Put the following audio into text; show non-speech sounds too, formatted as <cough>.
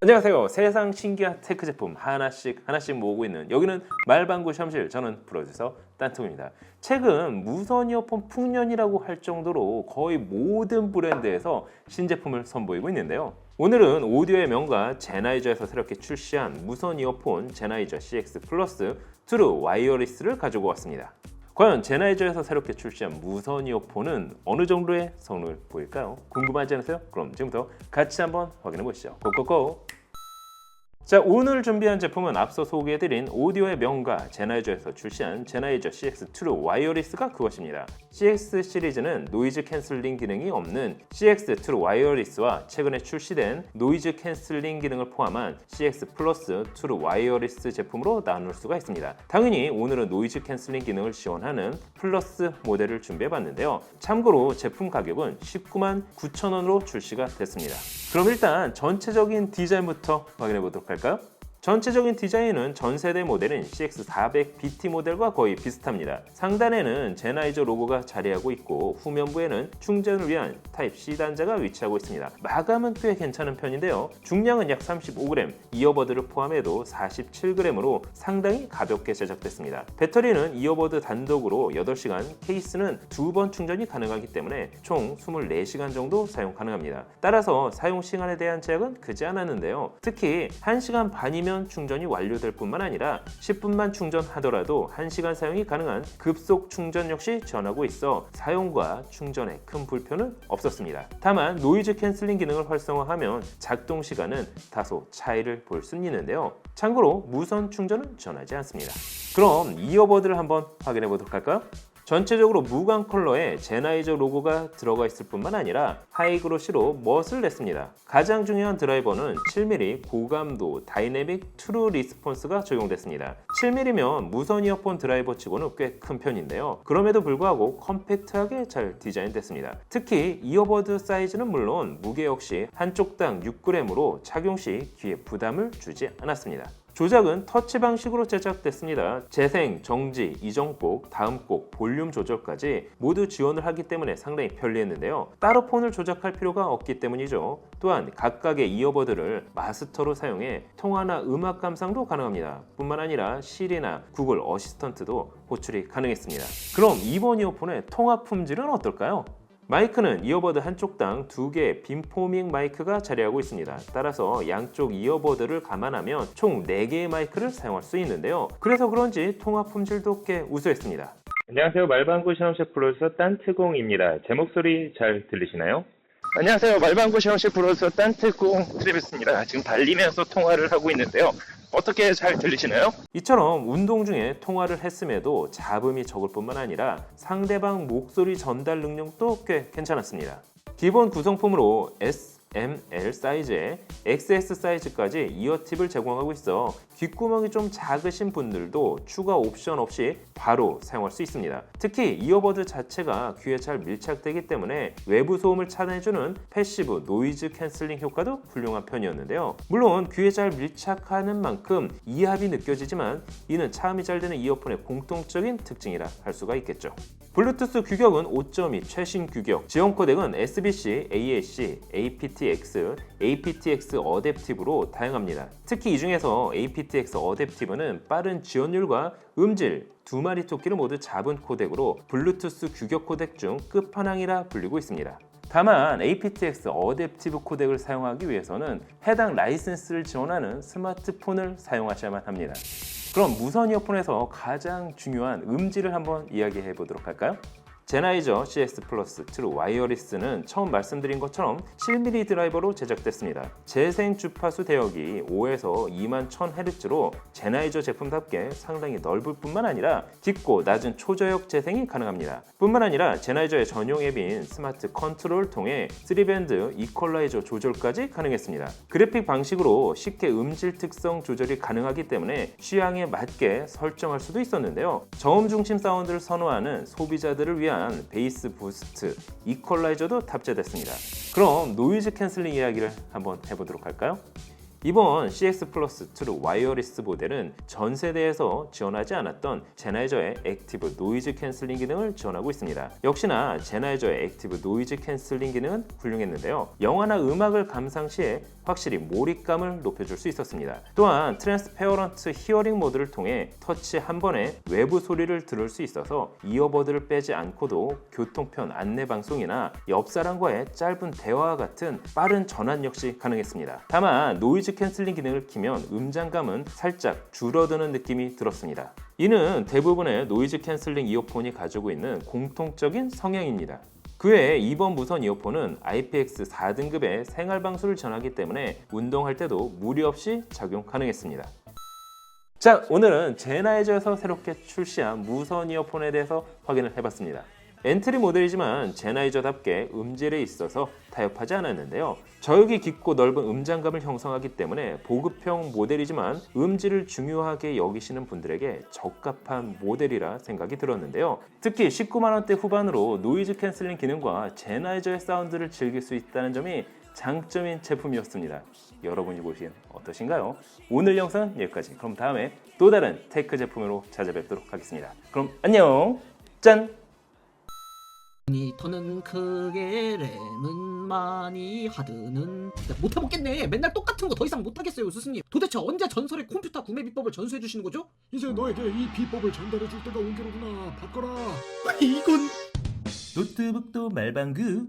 안녕하세요. 세상 신기한 테크 제품 하나씩 하나씩 모으고 있는 여기는 말방구 샴실 저는 프로듀서 딴통입니다. 최근 무선 이어폰 풍년이라고 할 정도로 거의 모든 브랜드에서 신제품을 선보이고 있는데요. 오늘은 오디오의 명가 제나이저에서 새롭게 출시한 무선 이어폰 제나이저 CX 플러스 트루 와이어리스를 가지고 왔습니다. 과연 제나이저에서 새롭게 출시한 무선 이어폰은 어느 정도의 성능을 보일까요? 궁금하지 않으세요? 그럼 지금부터 같이 한번 확인해 보시죠. 고고고! 자 오늘 준비한 제품은 앞서 소개해드린 오디오의 명가 제나이저에서 출시한 제나이저 CX 트루 와이어리스가 그것입니다. CX 시리즈는 노이즈 캔슬링 기능이 없는 CX 트루 와이어리스와 최근에 출시된 노이즈 캔슬링 기능을 포함한 CX 플러스 트루 와이어리스 제품으로 나눌 수가 있습니다. 당연히 오늘은 노이즈 캔슬링 기능을 지원하는 플러스 모델을 준비해봤는데요. 참고로 제품 가격은 19만 9천 원으로 출시가 됐습니다. 그럼 일단 전체적인 디자인부터 확인해 보도록 할까요? Америка. 전체적인 디자인은 전 세대 모델인 CX400BT 모델과 거의 비슷합니다. 상단에는 제나이저 로고가 자리하고 있고 후면부에는 충전을 위한 타입C 단자가 위치하고 있습니다. 마감은 꽤 괜찮은 편인데요. 중량은 약 35g, 이어버드를 포함해도 47g으로 상당히 가볍게 제작됐습니다. 배터리는 이어버드 단독으로 8시간, 케이스는 두 번 충전이 가능하기 때문에 총 24시간 정도 사용 가능합니다. 따라서 사용 시간에 대한 제약은 크지 않았는데요. 특히 1시간 반이면 충전이 완료될 뿐만 아니라 10분만 충전하더라도 1시간 사용이 가능한 급속 충전 역시 지원하고 있어 사용과 충전에 큰 불편은 없었습니다. 다만 노이즈 캔슬링 기능을 활성화하면 작동 시간은 다소 차이를 볼 수는 있는데요. 참고로 무선 충전은 지원하지 않습니다. 그럼 이어버드를 한번 확인해 보도록 할까요? 전체적으로 무광 컬러에 제나이저 로고가 들어가 있을 뿐만 아니라 하이그로시로 멋을 냈습니다. 가장 중요한 드라이버는 7mm 고감도 다이내믹 트루 리스폰스가 적용됐습니다. 7mm면 무선 이어폰 드라이버 치고는 꽤 큰 편인데요. 그럼에도 불구하고 컴팩트하게 잘 디자인됐습니다. 특히 이어버드 사이즈는 물론 무게 역시 한쪽당 6g으로 착용 시 귀에 부담을 주지 않았습니다. 조작은 터치 방식으로 제작됐습니다. 재생, 정지, 이정곡, 다음곡, 볼륨 조절까지 모두 지원을 하기 때문에 상당히 편리했는데요. 따로 폰을 조작할 필요가 없기 때문이죠. 또한 각각의 이어버드를 마스터로 사용해 통화나 음악 감상도 가능합니다. 뿐만 아니라 시리나 구글 어시스턴트도 호출이 가능했습니다. 그럼 이번 이어폰의 통화 품질은 어떨까요? 마이크는 이어버드 한쪽당 두 개의 빔포밍 마이크가 자리하고 있습니다. 따라서 양쪽 이어버드를 감안하면 총 4개의 마이크를 사용할 수 있는데요. 그래서 그런지 통화 품질도 꽤 우수했습니다. 안녕하세요. 말방구 샤움셰 플러스 딴트공입니다. 제 목소리 잘 들리시나요? 안녕하세요. 말방구 샤워실 프로듀서 딴트공 트레비스입니다. 지금 달리면서 통화를 하고 있는데요. 어떻게 잘 들리시나요? 이처럼 운동 중에 통화를 했음에도 잡음이 적을 뿐만 아니라 상대방 목소리 전달 능력도 꽤 괜찮았습니다. 기본 구성품으로 S, M, L 사이즈에 XS 사이즈까지 이어팁을 제공하고 있어 귓구멍이 좀 작으신 분들도 추가 옵션 없이 바로 사용할 수 있습니다. 특히 이어버드 자체가 귀에 잘 밀착되기 때문에 외부 소음을 차단해주는 패시브 노이즈 캔슬링 효과도 훌륭한 편이었는데요. 물론 귀에 잘 밀착하는 만큼 이합이 느껴지지만 이는 차음이 잘 되는 이어폰의 공통적인 특징이라 할 수가 있겠죠. 블루투스 규격은 5.2 최신 규격, 지원 코덱은 SBC, AAC, aptX, aptX 어댑티브로 다양합니다. 특히 이 중에서 aptX 어댑티브는 빠른 지원율과 음질, 두 마리 토끼를 모두 잡은 코덱으로 블루투스 규격 코덱 중 끝판왕이라 불리고 있습니다. 다만 aptX 어댑티브 코덱을 사용하기 위해서는 해당 라이센스를 지원하는 스마트폰을 사용하셔야만 합니다. 그럼 무선 이어폰에서 가장 중요한 음질을 한번 이야기해 보도록 할까요? 제나이저 CX 플러스 트루 와이어리스는 처음 말씀드린 것처럼 7mm 드라이버로 제작됐습니다. 재생 주파수 대역이 5에서 2만 1000Hz로 제나이저 제품답게 상당히 넓을 뿐만 아니라 깊고 낮은 초저역 재생이 가능합니다. 뿐만 아니라 제나이저의 전용 앱인 스마트 컨트롤을 통해 3밴드 이퀄라이저 조절까지 가능했습니다. 그래픽 방식으로 쉽게 음질 특성 조절이 가능하기 때문에 취향에 맞게 설정할 수도 있었는데요. 저음 중심 사운드를 선호하는 소비자들을 위한 베이스 부스트, 이퀄라이저도 탑재됐습니다. 그럼 노이즈 캔슬링 이야기를 한번 해보도록 할까요? 이번 CX 플러스 트루 와이어리스 모델은 전 세대에서 지원하지 않았던 제나이저의 액티브 노이즈 캔슬링 기능을 지원하고 있습니다. 역시나 제나이저의 액티브 노이즈 캔슬링 기능은 훌륭했는데요. 영화나 음악을 감상 시에 확실히 몰입감을 높여줄 수 있었습니다. 또한 트랜스페어런트 히어링 모드를 통해 터치 한 번에 외부 소리를 들을 수 있어서 이어버드를 빼지 않고도 교통편 안내 방송이나 옆 사람과의 짧은 대화와 같은 빠른 전환 역시 가능했습니다. 다만 노이즈 캔슬링 기능을 키면 음장감은 살짝 줄어드는 느낌이 들었습니다. 이는 대부분의 노이즈 캔슬링 이어폰이 가지고 있는 공통적인 성향입니다. 그 외에 이번 무선 이어폰은 IPX 4등급의 생활 방수를 전하기 때문에 운동할 때도 무리 없이 적용 가능했습니다. 자, 오늘은 제나이저에서 새롭게 출시한 무선 이어폰에 대해서 확인을 해봤습니다. 엔트리 모델이지만 제나이저답게 음질에 있어서 타협하지 않았는데요. 저역이 깊고 넓은 음장감을 형성하기 때문에 보급형 모델이지만 음질을 중요하게 여기시는 분들에게 적합한 모델이라 생각이 들었는데요. 특히 19만 원대 후반으로 노이즈 캔슬링 기능과 제나이저의 사운드를 즐길 수 있다는 점이 장점인 제품이었습니다. 여러분이 보시기엔 어떠신가요? 오늘 영상은 여기까지. 그럼 다음에 또 다른 테크 제품으로 찾아뵙도록 하겠습니다. 그럼 안녕. 짠. 모니터는 크게 램은 많이 하드는 진짜 못해 먹겠네 맨날 똑같은 거 더 이상 못하겠어요 스승님 도대체 언제 전설의 컴퓨터 구매 비법을 전수해 주시는 거죠? 이제 너에게 이 비법을 전달해 줄 때가 온 게로구나. 바꿔라. <laughs> 이건 노트북도 말방구